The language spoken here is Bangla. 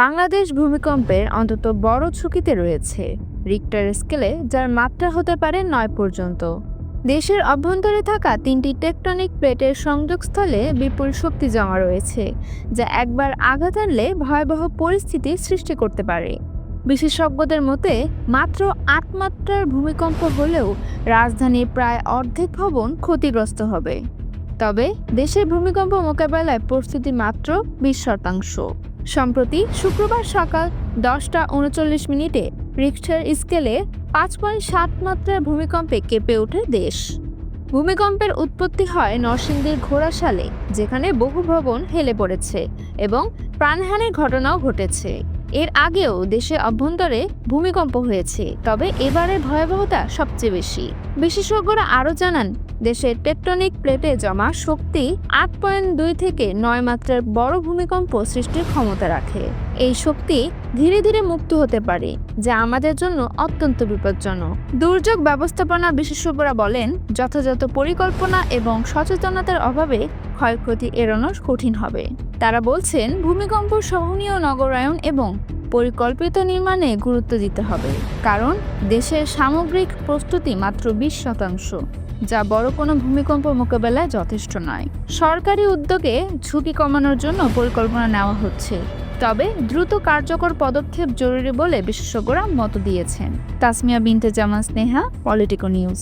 বাংলাদেশ ভূমিকম্পের অন্তত বড় ঝুঁকিতে রয়েছে। রিক্টার স্কেলে যার মাত্রা হতে পারে নয় পর্যন্ত। দেশের অভ্যন্তরে থাকা তিনটি টেকটনিক প্লেটের সংযোগস্থলে বিপুল শক্তি জমা রয়েছে, যা একবার আঘাত আনলে ভয়াবহ পরিস্থিতি সৃষ্টি করতে পারে। বিশেষজ্ঞদের মতে, মাত্র আট মাত্রার ভূমিকম্প হলেও রাজধানীর প্রায় অর্ধেক ভবন ক্ষতিগ্রস্ত হবে। তবে, দেশের ভূমিকম্প মোকাবেলায় প্রস্তুতি মাত্র বিশ শতাংশ। সম্প্রতি শুক্রবার সকাল দশটা উনচল্লিশ মিনিটে রিক্টার স্কেলে পাঁচ পয়েন্ট সাত মাত্রার ভূমিকম্পে কেঁপে ওঠে দেশ। ভূমিকম্পের উৎপত্তি হয় নরসিংদীর ঘোড়াশালে, যেখানে বহু ভবন হেলে পড়েছে এবং প্রাণহানির ঘটনাও ঘটেছে। এর আগেও দেশে অভ্যন্তরে ভূমিকম্প হয়েছে, তবে এবারের ভয়াবহতা সবচেয়ে বেশি। বিশেষজ্ঞরা আরও জানান, দেশের টেকটনিক প্লেটে জমা শক্তি আট পয়েন্ট দুই থেকে নয় মাত্রার বড় ভূমিকম্প সৃষ্টির ক্ষমতা রাখে। এই শক্তি ধীরে ধীরে মুক্ত হতে পারে, যা আমাদের জন্য অত্যন্ত বিপজ্জনক। দুর্যোগ ব্যবস্থাপনা বিশেষজ্ঞরা বলেন, যথাযথ পরিকল্পনা এবং সচেতনতার অভাবে ক্ষয়ক্ষতি এড়ানো কঠিন হবে। তারা বলছেন, ভূমিকম্প সহনীয় নগরায়ন এবং পরিকল্পিত নির্মাণে গুরুত্ব দিতে হবে, কারণ দেশের সামগ্রিক প্রস্তুতি মাত্র বিশ শতাংশ, যা বড় কোনো ভূমিকম্প মোকাবেলায় যথেষ্ট নয়। সরকারি উদ্যোগে ঝুঁকি কমানোর জন্য পরিকল্পনা নেওয়া হচ্ছে। তবে দ্রুত কার্যকর পদক্ষেপ জরুরি বলে বিশেষজ্ঞরা মত দিয়েছেন। Tasmia Binte Zaman Sneha Politico news